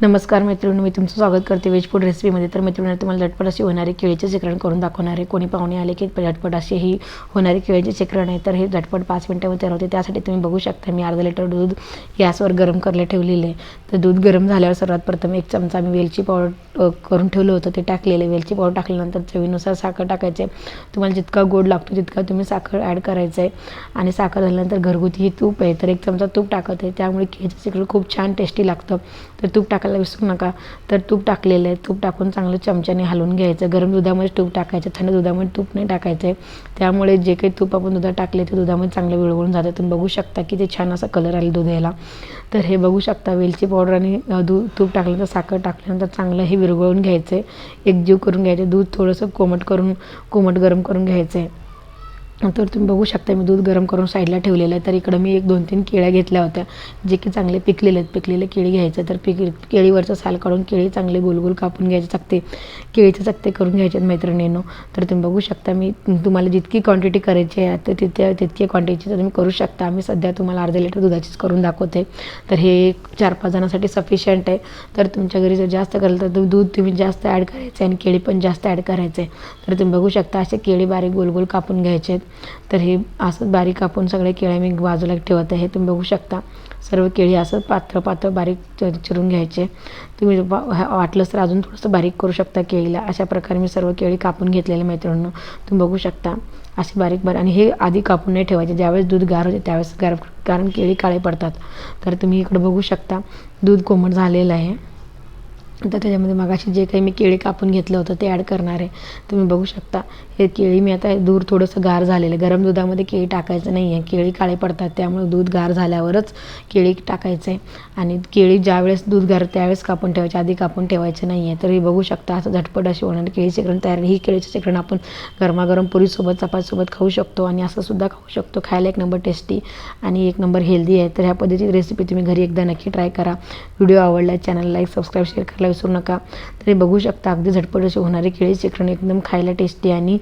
नमस्कार मैत्रिणी मी तुमचं स्वागत करते वेज फूड रेसिपीमध्ये. तर मित्रांनो तुम्हाला झटपट अशी होणारे केळीचे चिकरण करून दाखवणार आहे. कोणी पाहुणे आले की झटपट अशी ही होणारी केळीचे चिकरण आहे. तर हे झटपट पाच मिनटामध्ये तयार होते त्यासाठी तुम्ही बघू शकता मी अर्धा लिटर दूध गॅसवर गरम करायला ठेवलेले आहे. तर दूध गरम झाल्यावर सर्वात प्रथम एक चमचा मी वेलची पावडर करून ठेवलं होतं. ते टाकलेलं आहे. वेलची पावडर टाकल्यानंतर चवीनुसार साखर टाकायचे तुम्हाला जितका गोड लागतो तितका तुम्ही साखर ॲड करायचं आहे. आणि साखर झाल्यानंतर घरगुती ही तूप आहे. तर एक चमचा तूप टाकत आहे. त्यामुळे केळीचं चिकरण खूप छान टेस्टी लागतं. तर तूप टाकायला विसरू नका. तर तूप टाकलेलं आहे. तूप टाकून चांगलं चमच्याने हलवून घ्यायचं. गरम दुधामध्ये तूप टाकायचं. थंड दुधामध्ये तूप नाही टाकायचं आहे त्यामुळे जे काही तूप आपण दुधात टाकले ते दुधामध्ये चांगलं विळवळून जातं. तुम्ही बघू शकता की ते छान असा कलर आला दूध यायला. तर हे बघू शकता वेलची पावडर आणि दूध तूप टाकल्यानंतर साखर टाकल्यानंतर चांगलं हे विरघळून घ्यायचं आहे एकजीव करून घ्यायचं दूध थोडंसं कोमट करून कोमट गरम करून घ्यायचं आहे तर तुम्ही बघू शकता मी दूध गरम करून साईडला ठेवलेलं आहे. तर इकडं मी एक दोन तीन केळ्या घेतल्या होत्या जे की चांगले पिकलेले आहेत. पिकलेले केळी घ्यायचं तर पिक केळीवरचं साल काढून केळी चांगले गोल गोल कापून घ्यायचे चकते. केळीचे चकते करून घ्यायचे आहेत मैत्रिणींनो. तर तुम्ही बघू शकता मी तुम्हाला जितकी क्वांटिटी करायची आहे तर तिथे तितकी क्वांटिटीची तुम्ही करू शकता. आम्ही सध्या तुम्हाला अर्धा लिटर दुधाचीच करून दाखवते तर हे चार पाच जणांसाठी सफिशियंट आहे. तर तुमच्या घरी जर जास्त कराल तर दूध तुम्ही जास्त ॲड करायचं आहे आणि केळी पण जास्त ॲड करायचं आहे. तर तुम्ही बघू शकता असे केळी बारीक गोल गोल कापून घ्यायचे आहेत. तर हे असं बारीक कापून सगळे केळ्या मी बाजूला ठेवत आहे. तुम्ही बघू शकता. सर्व केळी असं पातळ पातळ बारीक च चिरून घ्यायचे. तुम्ही वाटलंच तर अजून थोडंसं बारीक करू शकता केळीला. अशा प्रकारे मी सर्व केळी कापून घेतलेले मैत्रिणींनो तुम्ही बघू शकता. असे बारीक बारीक आणि हे आधी कापून नाही ठेवायचे. ज्यावेळेस दूध गार होते त्यावेळेस गार कारण केळी काळे पडतात. तर तुम्ही इकडं बघू शकता. दूध कोमट झालेलं आहे. तर त्याच्यामध्ये मगाशी जे काही मी केळी कापून घेतलं होतं ते ॲड करणार आहे. तुम्ही बघू शकता. हे केळी मी आता दूध थोडंसं गार झालेलं गरम दुधामध्ये केळी टाकायचं नाही आहे. केळी काळे पडतात त्यामुळे दूध गार झाल्यावरच केळी टाकायचं आहे. आणि केळी ज्यावेळेस दूध गार त्यावेळेस कापून ठेवायचे. आधी कापून ठेवायचे नाही आहे. तरी बघू शकता असं झटपट अशी होणार. केळी चिकरण तयार ही केळीचं चिकरण आपण गरमागरम पुरीसोबत चपातीसोबत खाऊ शकतो आणि असं सुद्धा खाऊ शकतो. खायला एक नंबर टेस्टी आणि एक नंबर हेल्दी आहे. तर ह्या पद्धतीची रेसिपी तुम्ही घरी एकदा नक्की ट्राय करा. व्हिडिओ आवडला चॅनल लाईक सबस्क्राईब शेअर करायला विसरू नका. तरी बघू शकता अगदी झटपट अशी होणारे केळी चिकरण एकदम खायला टेस्टी आणि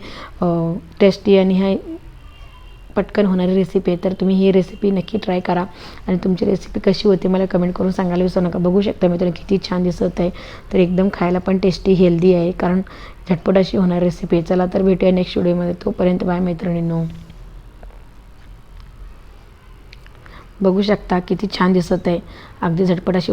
टेस्टी आणि ह्या पटकन होणारी रेसिपी आहे. तर तुम्ही ही रेसिपी नक्की ट्राय करा. आणि तुमची रेसिपी कशी होते मला कमेंट करून सांगायला विसरू नका. बघू शकता मी तुला किती छान दिसत आहे. तर एकदम खायला पण टेस्टी हेल्दी आहे. कारण झटपट अशी होणारी रेसिपी आहे. चला तर भेटूया नेक्स्ट व्हिडिओमध्ये तोपर्यंत बाय मैत्रिणींनो. बघू शकता किती छान दिसत आहे. अगदी झटपट अशी